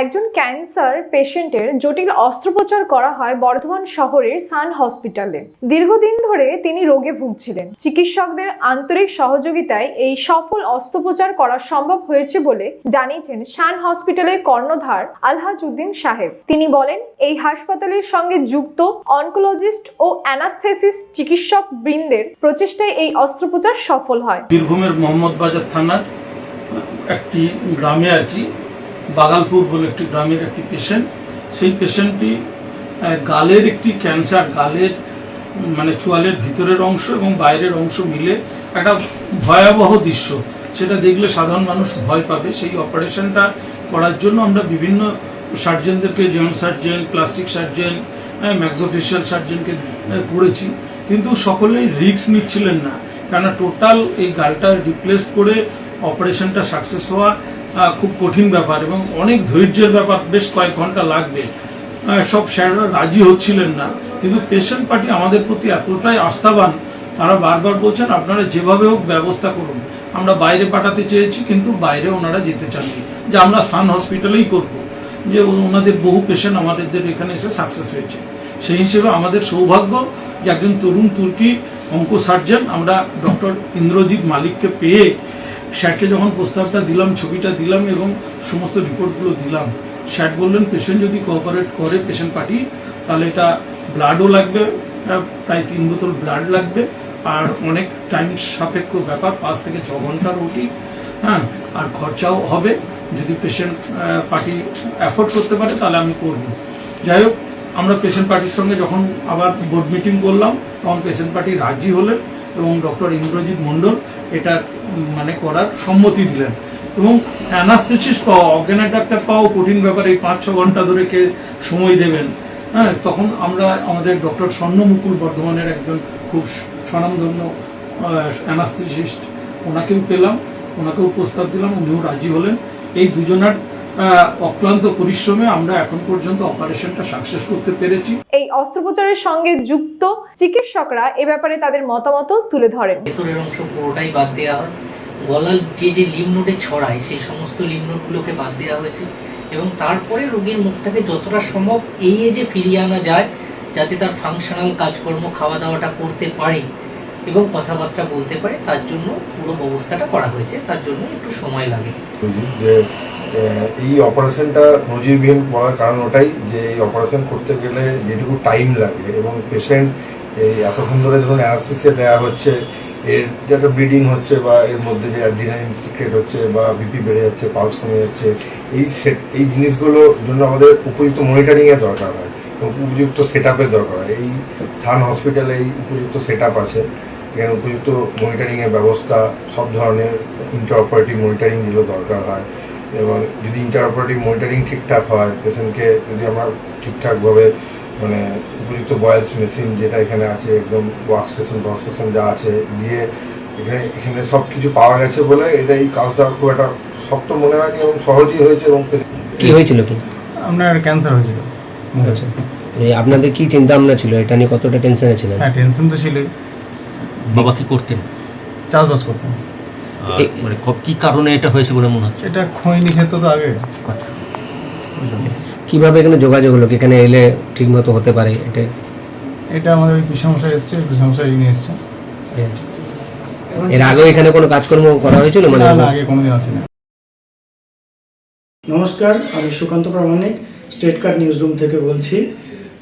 একজন ক্যান্সার পেশেন্টের জটিল অস্ত্রোপচার করা হয় বর্ধমান শহরের সান হসপিটালে। দীর্ঘদিন ধরে তিনি রোগে ভুগছিলেন। চিকিৎসকদের আন্তরিক সহযোগিতায় এই সফল অস্ত্রোপচার করা সম্ভব হয়েছে বলে জানিয়েছেন সান হসপিটালের কর্ণধার আলহাজ উদ্দিন সাহেব। তিনি বলেন, এই হাসপাতালের সঙ্গে যুক্ত অনকোলজিস্ট ও অ্যানাস্থেসিস চিকিৎসক বৃন্দের প্রচেষ্টায় এই অস্ত্রোপচার সফল হয়। বীরভূমের মোহাম্মদ বাজার থানার একটি গ্রামে আর কি বাগালপুর বলে একটি গ্রামের একটি পেশেন্ট সেই পেশেন্টটি গালের একটি ক্যান্সার গালের মানে চোয়ালের ভিতরের অংশ এবং বাইরের অংশ মিলে একটা ভয়াবহ দৃশ্য। সেটা দেখলে সাধারণ মানুষ ভয় পাবে। সেই অপারেশনটা করার জন্য আমরা বিভিন্ন সার্জেনদেরকে যেমন সার্জেন প্লাস্টিক সার্জেন ম্যাক্সোফেশিয়াল সার্জেনকে করেছি। কিন্তু সকলেই রিস্ক নিচ্ছিলেন না। কেননা টোটাল এই গালটা রিপ্লেস করে অপারেশনটা সাকসেস হওয়া খুব কঠিন ব্যাপার এবং অনেক ধৈর্যের ব্যাপার, বেশ কয়েক ঘণ্টা লাগবে। সব স্যাররা রাজি হচ্ছিলেন না। কিন্তু পেশেন্ট পার্টি আমাদের প্রতি এতটাই আস্থাবান, তারা বারবার বলছেন, আপনারা যেভাবে হোক ব্যবস্থা করুন। আমরা বাইরে পাঠাতে চেয়েছি, কিন্তু বাইরে ওনারা যেতে চাননি। যে আমরা সান হসপিটালেই করব। যে ওনাদের বহু পেশেন্ট আমাদের এখানে এসে সাকসেস হয়েছে। সেই হিসেবে আমাদের সৌভাগ্য যে একজন তরুণ তুর্কি অঙ্ক সার্জন আমরা ডক্টর ইন্দ্রজিৎ মালিককে পেয়ে স্যারকে যখন প্রস্তাবটা দিলাম, ছবিটা দিলাম এবং সমস্ত রিপোর্টগুলো দিলাম, স্যার বললেন পেশেন্ট যদি কোঅপারেট করে পেশেন্ট পার্টি তাহলে এটা ব্লাডও লাগবে প্রায় তিন বোতল ব্লাড লাগবে, আর অনেক টাইম সাপেক্ষ ব্যাপার, পাঁচ থেকে ছ ঘণ্টার ওটি হ্যাঁ আর খরচাও হবে। যদি পেশেন্ট পার্টি অ্যাফোর্ড করতে পারে, তাহলে আমি করব। যাই হোক, আমরা পেশেন্ট পার্টির সঙ্গে যখন আবার বোর্ড মিটিং করলাম, তখন পেশেন্ট পার্টি রাজি হলেন। এবং ডক্টর ইন্দ্রজিৎ মণ্ডল এটা মানে করার সম্মতি দিলেন। এবং অ্যানাস্থেসিস পাওয়া, অজ্ঞানের ডাক্তার পাওয়া কঠিন ব্যাপার, এই পাঁচ ছ ঘণ্টা ধরে কে সময় দেবেন? হ্যাঁ তখন আমরা আমাদের ডক্টর স্বর্ণ মুকুল বর্ধমানের একজন খুব স্বনামধন্য অ্যানাস্থেসিস্ট, ওনাকেও পেলাম, ওনাকেও প্রস্তাব দিলাম, উনিও রাজি হলেন। এই দুজনার অক্লান্ত পরিশ্রমে আমরা এখন পর্যন্ত অপারেশনটা সাকসেস করতে পেরেছি। এই অস্ত্রোপচারের সঙ্গে যুক্ত চিকিৎসকরা এ ব্যাপারে তাদের মতামত তুলে ধরেন। ভেতরের অংশ পুরোটাই বাদ দেওয়া হয়। গলার যে যে লিমনোডে ছড়ায় সেই সমস্ত লিমনোডগুলোকে বাদ দেওয়া হয়েছে এবং তারপরে রোগীর মুখটাকে যতটা সম্ভব এই এজে ফিরিয়ে আনা যায় যাতে তার ফাংশনাল কাজকর্ম খাওয়া দাওয়াটা করতে পারে। এবং কথাবার্তা বলতে পারে, তার জন্য পুরো ব্যবস্থাটা করা হয়েছে, তার জন্য একটু সময় লাগে। যে এই অপারেশনটা নজিরবিহীন করার কারণ ওটাই যে, এই অপারেশন করতে গেলে যেটুকু টাইম লাগে এবং পেশেন্ট এই এতক্ষণ ধরে ধরুন অ্যানাস্থেসিয়া দেওয়া হচ্ছে, এর যে একটা ব্লিডিং হচ্ছে বা এর মধ্যে যে অ্যাড্রিনালিন সিক্রেট হচ্ছে বা বিপি বেড়ে যাচ্ছে, পালস কমে যাচ্ছে, এই সেট, এই জিনিসগুলোর জন্য আমাদের উপযুক্ত মনিটারিংয়ের দরকার হয় এবং উপযুক্ত সেট দরকার হয়। এই সান হসপিটালে এই উপযুক্ত সেট আছে। এখানে উপযুক্ত মনিটরিংয়ের ব্যবস্থা সব ধরনের ইন্টার অপারেটিভ মনিটরিংগুলো দরকার হয়। এবং যদি ইন্টার অপারেটিভ মনিটরিং ঠিকঠাক হয় পেশেন্টকে যদি আমরা ঠিকঠাকভাবে মানে উপযুক্ত বয়েলস মেশিন যেটা এখানে আছে একদম ওয়ার্ক স্টেশন ওয়ার্ক স্টেশন যা আছে দিয়ে এখানে এখানে সব কিছু পাওয়া গেছে বলে এটা এই কাজটা খুব একটা শক্ত মনে হয়নি এবং সহজই হয়েছে এবং কি হয়েছিল কি? আপনার ক্যান্সার হয়েছিল। আচ্ছা। এই আপনাদের কি চিন্তা ভাবনা ছিল? এটা নিয়ে কতটা টেনশনে ছিলেন? হ্যাঁ টেনশন তো ছিলই। বাবা কি করতেন? চাষবাস করতাম আর মানে ক- কি কারণে এটা হয়েছে বলে মনে হচ্ছে? এটা খৈনি খেত তো আগে। ওই জন্য। কীভাবে এখানে যোগাযোগ হলো? কি এখানে এলে ঠিক মতো হতে পারে? এটা এটা আমাদের ওই পিসামশাই এসছে পিসামশাই নিয়ে এসছে। এর আগেও এখানে কোনো কাজকর্ম করা হয়েছিল? মানে না না আগে কোনোদিন আসেনি। নমস্কার আমি Sukanta Pramanik state card news room থেকে বলছি।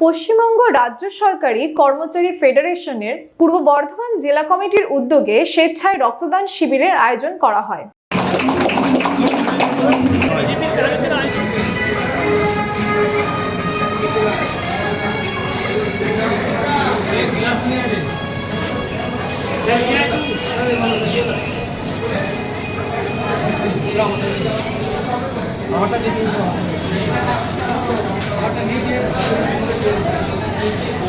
পশ্চিমবঙ্গ রাজ্য সরকারি কর্মচারী ফেডারেশনের পূর্ব বর্ধমান জেলা কমিটির উদ্যোগে স্বেচ্ছায় রক্তদান শিবিরের আয়োজন করা হয় Yeah, yeah. Thank you.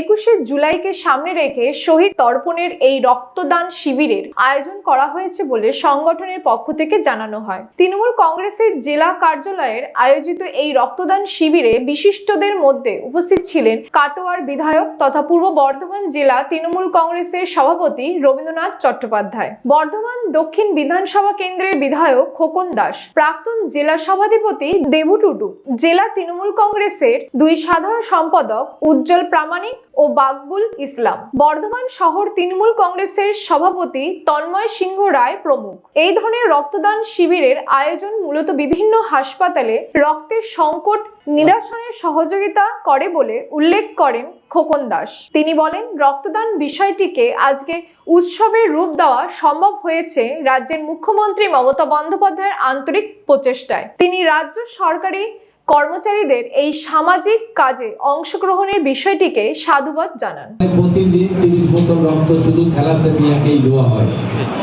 একুশে জুলাইকে সামনে রেখে শহীদ তর্পণের এই রক্তদান শিবিরের আয়োজন করা হয়েছে বলে সংগঠনের পক্ষ থেকে জানানো হয়। তৃণমূল কংগ্রেসের জেলা কার্যালয়ের আয়োজিত এই রক্তদান শিবিরে বিশিষ্টদের মধ্যে উপস্থিত ছিলেন কাটোয়ার বিধায়ক তথা পূর্ব বর্ধমান জেলা তৃণমূল কংগ্রেসের সভাপতি রবীন্দ্রনাথ চট্টোপাধ্যায়। বর্ধমান দক্ষিণ বিধানসভা কেন্দ্রের বিধায়ক খোকন দাস। প্রাক্তন জেলা সভাধিপতি দেবু টুডু। জেলা তৃণমূল কংগ্রেসের দুই সাধারণ সম্পাদক উজ্জ্বল প্রামাণিক ও বাকবুল ইসলাম। বর্ধমান শহর তৃণমূল কংগ্রেসের সভাপতি তন্ময় সিংহ রায় প্রমুখ। এই ধরনের রক্তদান শিবিরের আয়োজন মূলত বিভিন্ন হাসপাতালে রক্তের সংকট নিরাসনের সহযোগিতা করে বলে উল্লেখ করেন খোকন দাস। তিনি বলেন, রক্তদান বিষয়টিকে আজকে উৎসবের রূপ দেওয়া সম্ভব হয়েছে রাজ্যের মুখ্যমন্ত্রী মমতা বন্দ্যোপাধ্যায়ের আন্তরিক প্রচেষ্টায়। তিনি রাজ্য সরকারি কর্মচারীদের এই সামাজিক কাজে অংশগ্রহণের বিষয়টিকে সাধুবাদ জানান। প্রতিদিন তিরিশ বোতল রক্ত শুধু থ্যালাসেমিয়াকেই দেওয়া হয়।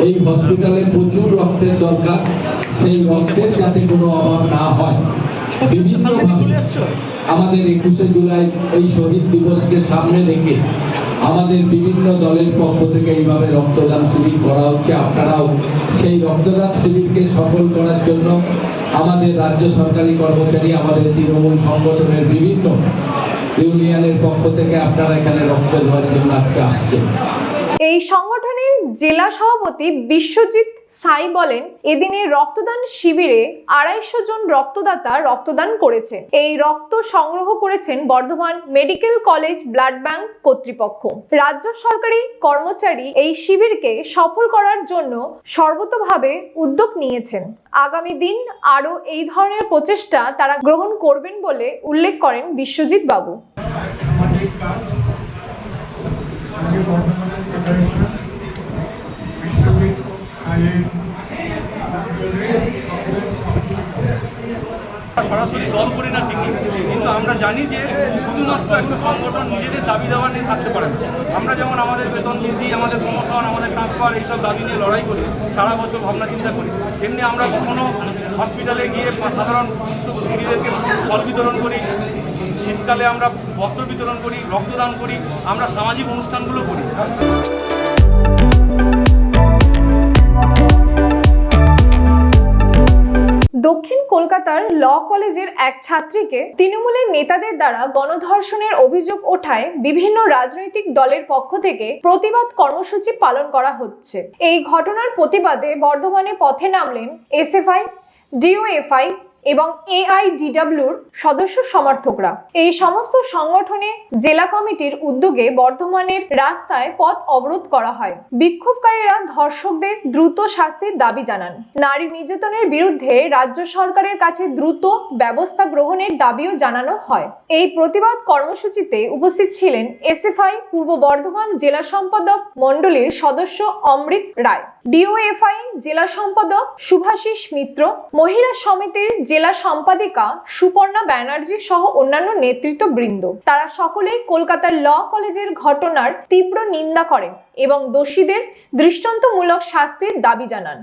এই হসপিটালে প্রচুর রক্তের দরকার। সেই রক্তের যাতে কোনো অভাব না হয়। বিভিন্ন আমাদের একুশে জুলাই এই শহীদ দিবসকে সামনে রেখে আমাদের বিভিন্ন দলের পক্ষ থেকে এইভাবে রক্তদান শিবির করা হচ্ছে। আপনারাও সেই রক্তদান শিবিরকে সফল করার জন্য আমাদের রাজ্য সরকারি কর্মচারী, আমাদের তৃণমূল সংগঠনের বিভিন্ন ইউনিয়নের পক্ষ থেকে আপনারা এখানে রক্ত দেওয়ার জন্য আজকে আসছেন। এই সংগঠনের জেলা সভাপতি বিশ্বজিৎ সাই বলেন, এদিনে রক্তদান শিবিরে আড়াইশো জন রক্তদাতা রক্তদান করেছেন। এই রক্ত সংগ্রহ করেছেন Bardhaman medical college blood bank কর্তৃপক্ষ। রাজ্য সরকারি কর্মচারী এই শিবিরকে সফল করার জন্য সর্বতভাবে উদ্যোগ নিয়েছেন। আগামী দিন আরও এই ধরনের প্রচেষ্টা তারা গ্রহণ করবেন বলে উল্লেখ করেন বিশ্বজিৎ বাবু। সরাসরি দল করি না ঠিকই, কিন্তু আমরা জানি যে শুধুমাত্র একটা সংগঠন নিজেদের দাবি দাবা নিয়ে থাকতে পারে আমরা যেমন আমাদের বেতন বৃদ্ধি, আমাদের প্রমোশন আমাদের ট্রান্সফার এইসব দাবি নিয়ে লড়াই করি, সারা বছর ভাবনা চিন্তা করি, তেমনি আমরা কখনো হসপিটালে গিয়ে সাধারণ রোগীদেরকে ফল বিতরণ করি, শীতকালে আমরা বস্ত্র বিতরণ করি, রক্তদান করি, আমরা সামাজিক অনুষ্ঠানগুলো করি। দক্ষিণ কলকাতার ল কলেজের এক ছাত্রীকে তৃণমূলের নেতাদের দ্বারা গণধর্ষণের অভিযোগ ওঠায় বিভিন্ন রাজনৈতিক দলের পক্ষ থেকে প্রতিবাদ কর্মসূচি পালন করা হচ্ছে। এই ঘটনার প্রতিবাদে বর্ধমানে পথে নামলেন এসএফআই, ডিওএফআই এবং এআইডিডব্লিউর সদস্য সমর্থকরা। এই সমস্ত সংগঠনে জেলা কমিটির উদ্যোগে বর্ধমানের রাস্তায় পথ অবরোধ করা হয়। বিক্ষোভকারীরা ধর্ষকদের দ্রুত শাস্তির দাবি জানান। নারী নির্যাতনের বিরুদ্ধে রাজ্য সরকারের কাছে দ্রুত ব্যবস্থা গ্রহণের দাবিও জানানো হয়। এই প্রতিবাদ কর্মসূচিতে উপস্থিত ছিলেন এসএফআই পূর্ব বর্ধমান জেলা সম্পাদক মণ্ডলীর সদস্য অমৃত রায়, ডিওএফআই জেলা সম্পাদক শুভাশিস মিত্র, মহিলা সমিতির জেলা সম্পাদিকা সুপর্ণা ব্যানার্জি সহ অন্যান্য নেতৃত্ববৃন্দ। তারা সকলেই কলকাতার ল কলেজের ঘটনার তীব্র নিন্দা করেন এবং দোষীদের দৃষ্টান্তমূলক শাস্তির দাবি জানান।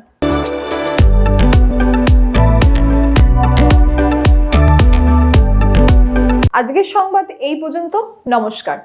আজকের সংবাদ এই পর্যন্ত। নমস্কার।